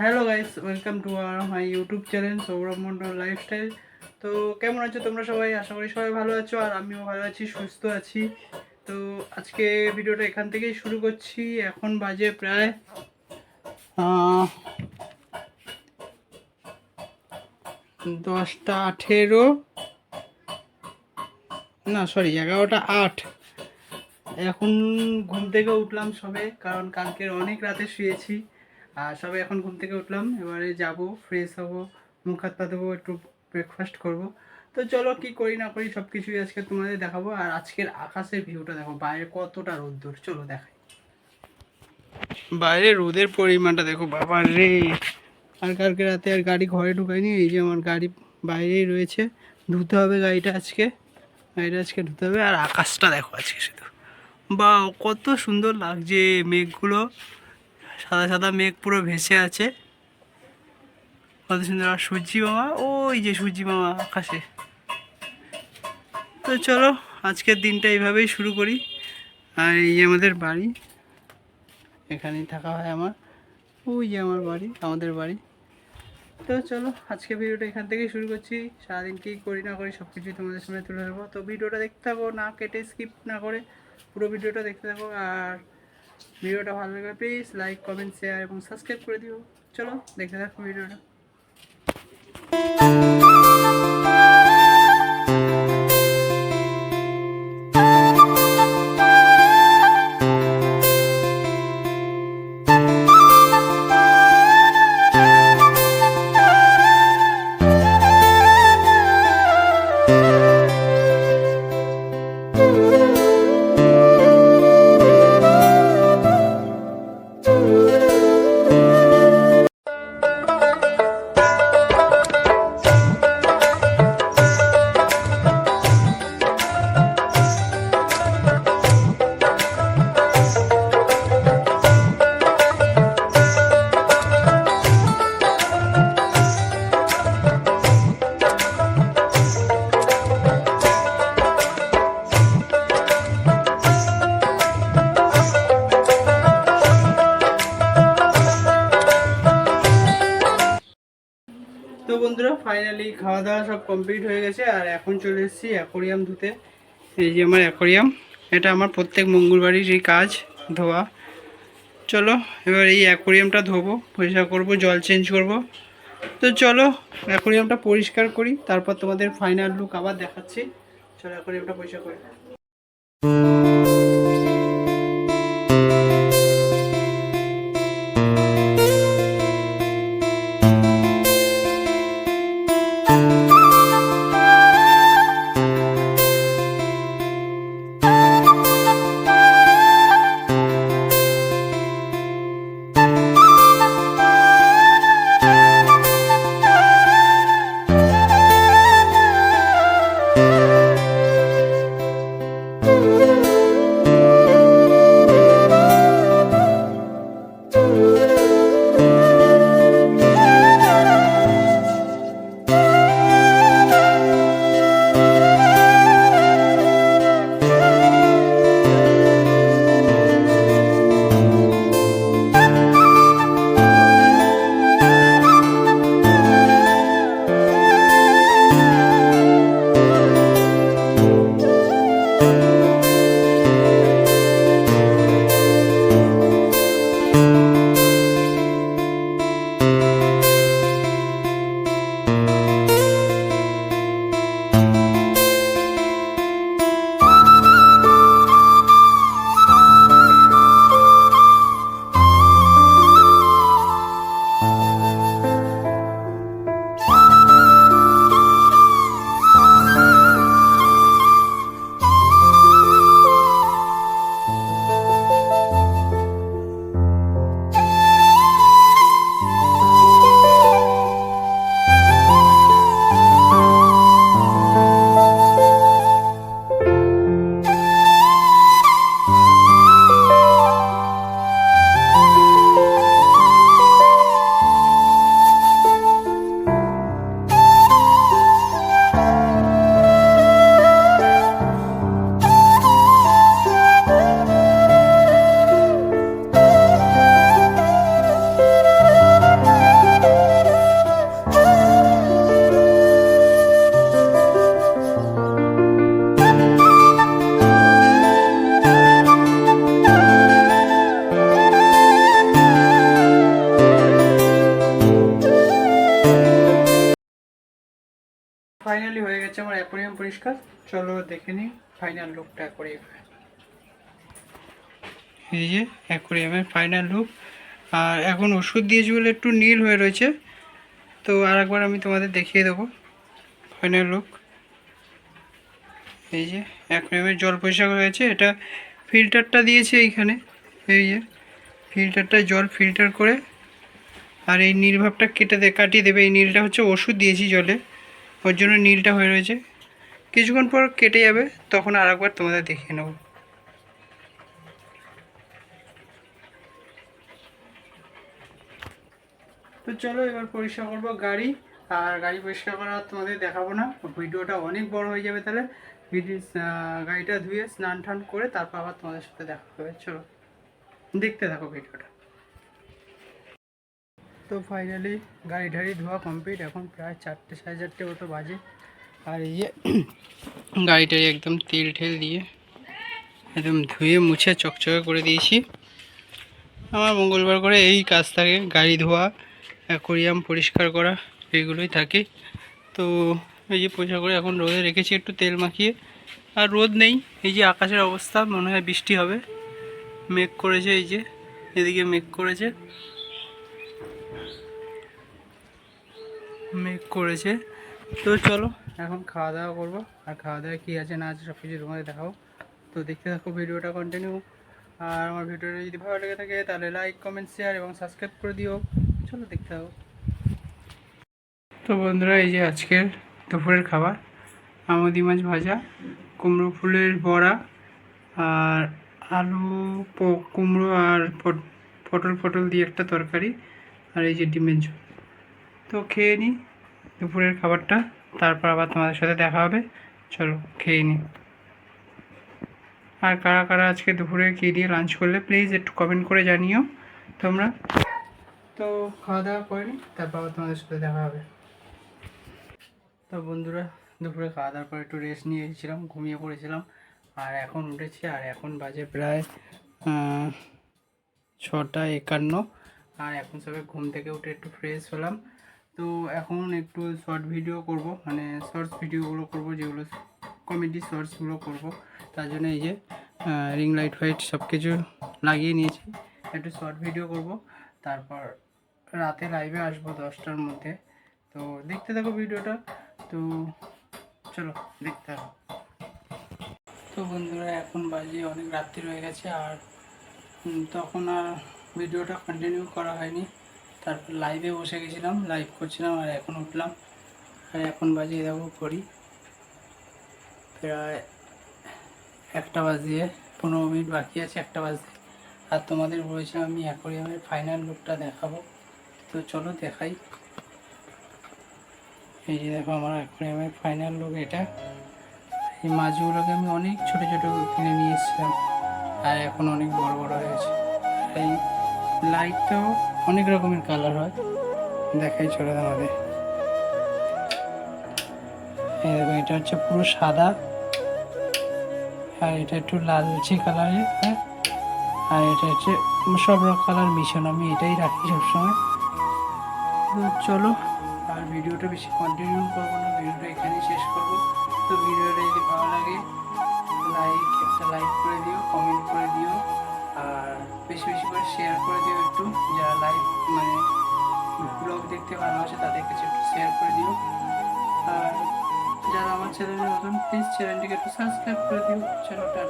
Hello guys welcome to our my YouTube channel Sourav Mondal lifestyle তো কেমন আছো তোমরা সবাই? আশা করি সবাই ভালো আছো, আর আমিও ভালো আছি, সুস্থ আছি। তো আজকে ভিডিওটা এখান থেকেই শুরু করছি। এখন বাজে প্রায় দশটা আঠেরো। না সরি এগারোটা আট। এখন ঘুম থেকে উঠলাম সবে, কারণ কালকের অনেক রাতে শুয়েছি। আর সবে এখন ঘুম থেকে উঠলাম, এবারে যাব ফ্রেশ হব, মুখ হাত পা দেবো একটু ব্রেকফাস্ট করব। তো চলো কি করি না করি সব কিছুই আজকে তোমাদের দেখাবো। আর আজকের আকাশের ভিউটা দেখো, বাইরে কতটা রোদ্দুর চলো দেখাই। বাইরে রোদের পরিমাণটা দেখো বাবা রে আর কালকে রাতে আর গাড়ি ঘরে ঢুকায়নি, এই যে আমার গাড়ি বাইরেই রয়েছে। ধুতে হবে গাড়িটা আজকে গাড়িটা আজকে ধুতে হবে। আর আকাশটা দেখো আজকে শুধু। বা কত সুন্দর লাগছে মেঘগুলো। সাদা সাদা মেঘ পুরো ভেসে আছে। কত সুন্দর, আর সূর্যি মামা, ওই যে সূর্যি মামা আকাশে। তো চলো, আজকের দিনটা এইভাবেই শুরু করি। আর এই আমাদের বাড়ি, এখানেই থাকা হয় আমার। ওই যে আমার বাড়ি, আমাদের বাড়ি। তো চলো আজকে ভিডিওটা এখান থেকেই শুরু করছি। সারাদিন কী করি না করি সব কিছুই তোমাদের সামনে তুলে ধরবো। তো ভিডিওটা দেখতে থাকো, না কেটে স্কিপ না করে পুরো ভিডিওটা দেখতে থাকো। আর ভিডিওটা ভালো লাগলে প্লিজ লাইক কমেন্ট শেয়ার এবং সাবস্ক্রাইব করে দিও। চলো, দেখতে থাকো ভিডিওটা। ফাইনালি খাওয়া দাওয়া সব কমপ্লিট হয়ে গেছে, আর এখন চলে এসেছি অ্যাকোরিয়াম ধুতে। এই যে আমার অ্যাকোরিয়াম এটা আমার প্রত্যেক মঙ্গলবারেরই কাজ, ধোয়া। চলো, এবার এই অ্যাকোরিয়ামটা ধোবো, পরিষ্কার করব, জল চেঞ্জ করব। তো চলো অ্যাকোরিয়ামটা পরিষ্কার করি, তারপর তোমাদের ফাইনাল লুক আবার দেখাচ্ছি। চলো অ্যাকোরিয়ামটা পরিষ্কার করি। গেছে আমার অ্যাকোরিয়াম পরিষ্কার। চলো দেখে নিই ফাইনাল লুকটা অ্যাকোরিয়ামে এই যে অ্যাকোরিয়ামের ফাইনাল লুক আর এখন ওষুধ দিয়েছি বলে একটু নীল হয়ে রয়েছে। তো আর একবার আমি তোমাদের দেখিয়ে দেবো ফাইনাল লুক এই যে অ্যাকোরিয়ামের জল পরিষ্কার হয়েছে। এটা ফিল্টারটা দিয়েছে এইখানে। এই যে ফিল্টারটা জল ফিল্টার করে। আর এই নীল ভাবটা কেটে দে কাটিয়ে দেবে। এই নীলটা হচ্ছে ওষুধ দিয়েছি জলে। ওর জন্য নীলটা হয়ে রয়েছে। কিছুক্ষণ পর কেটে যাবে, তখন আর একবার তোমাদের দেখিয়ে নেব। তো চলো এবার পরিষ্কার করব গাড়ি। আর গাড়ি পরিষ্কার করা তোমাদের দেখাবো না। ভিডিওটা অনেক বড় হয়ে যাবে তাহলে। গাড়িটা ধুয়ে স্নান টান করে তারপর আবার তোমাদের সাথে দেখা হবে। চলো, দেখতে থাকো ভিডিওটা। তো ফাইনালি গাড়ি ঢাড়ি ধোয়া কমপ্লিট এখন প্রায় চারটে, সাড়ে চারটে মতো বাজে। আর এই যে গাড়িটাই একদম তেল ঠেল দিয়ে একদম ধুয়ে মুছে চকচকে করে দিয়েছি। আমার মঙ্গলবার করে এই কাজ থাকে, গাড়ি ধোয়া, অ্যাকোরিয়াম পরিষ্কার করা এইগুলোই থাকে। তো এই যে পরিষ্কার করে এখন রোদে রেখেছি একটু তেল মাখিয়ে। আর রোদ নেই, এই যে আকাশের অবস্থা, মনে হয় বৃষ্টি হবে। মেঘ করেছে এই যে, এদিকে মেঘ করেছে। মেঘ করেছে। তো চলো, এখন খাওয়া দাওয়া করব। আর খাওয়া দাওয়া কী আছে না আছে সব কিছু তোমাদের দেখাবো। তো দেখতে থাকো ভিডিওটা কন্টিনিউ আর আমার ভিডিওটা যদি ভালো লেগে থাকে, তাহলে লাইক কমেন্ট শেয়ার এবং সাবস্ক্রাইব করে দিও। চলো দেখতে থাকো। তো বন্ধুরা, এই যে আজকের দুপুরের খাবার। আমদি মাছ ভাজা, কুমড়ো ফুলের বড়া, আর আলু কুমড়ো আর পটল ফটল দিয়ে একটা তরকারি। আর এই যে ডিমের ঝোল। তো খেয়ে নিই দুপুরের খাবারটা। তারপর আবার তোমাদের সাথে দেখা হবে। চলো, খেয়ে নিই আর কারা কারা আজকে দুপুরে কী দিয়ে লাঞ্চ করলে প্লিজ একটু কমেন্ট করে জানিও তোমরা। তো খাওয়া দাওয়া করে নিই তারপর আবার তোমাদের সাথে দেখা হবে। তো বন্ধুরা, দুপুরে খাওয়া দাওয়ার পর একটু রেস্ট নিয়ে এসেছিলাম, ঘুমিয়ে পড়েছিলাম। আর এখন উঠেছি, আর এখন বাজে প্রায় ছটা একান্ন। আর এখন সবাই ঘুম থেকে উঠে একটু ফ্রেশ হলাম। তো এখন একটু শর্ট ভিডিও করব মানে শর্টস ভিডিওগুলো করব, যেগুলো কমেডি শর্টসগুলো করব। তার জন্য এই যে রিং লাইট ফাইট সব কিছু লাগিয়ে নিয়েছি। একটু শর্ট ভিডিও করব, তারপর রাতে লাইভে আসব দশটার মধ্যে। তো দেখতে থাকো ভিডিওটা তো চলো দেখতে থাকো। তো বন্ধুরা, এখন বাজে অনেক রাত্রি হয়ে গেছে, আর তখন আর ভিডিওটা কন্টিনিউ করা হয়নি। তারপর লাইভে বসে গেছিলাম লাইভ করছিলাম আর এখন উঠলাম। আর এখন বাজে দেখো করি প্রায় একটা বাজিয়ে পনেরো মিনিট বাকি আছে, একটা বাজতে আর তোমাদের বলেছিলাম আমি অ্যাকোরিয়ামের ফাইনাল লুকটা দেখাবো। তো চলো দেখাই। এই যে দেখো আমার অ্যাকোরিয়ামের ফাইনাল লুক এটা। এই মাছগুলোকে আমি অনেক ছোট ছোট কিনে নিয়ে এসেছিলাম। আর এখন অনেক বড় বড় হয়েছে। এই লাইটটাও অনেক রকমের কালার হয়। দেখাই চলে আমাদের এই এটা হচ্ছে পুরো সাদা। আর এটা একটু লালচে কালারের হ্যাঁ? আর এটা হচ্ছে সব রকম কালার মিশন। আমি এটাই রাখি সবসময়। তো চলো, আর ভিডিওটা বেশি কন্টিনিউ করব না। ভিডিওটা এখানেই শেষ করব। তো ভিডিওটা যদি ভালো লাগে লাইক একটা লাইক করে দিও কমেন্ট করে দিও। আর বেশি বেশি করে শেয়ার করে দিও একটু। যারা লাইভ মানে ব্লগ দেখতে ভালোবাসে তাদের কাছে একটু শেয়ার করে দিও। আর যারা আমার চ্যানেলে নতুন প্লিজ চ্যানেলটিকে একটু সাবস্ক্রাইব করে দিও। টাটা।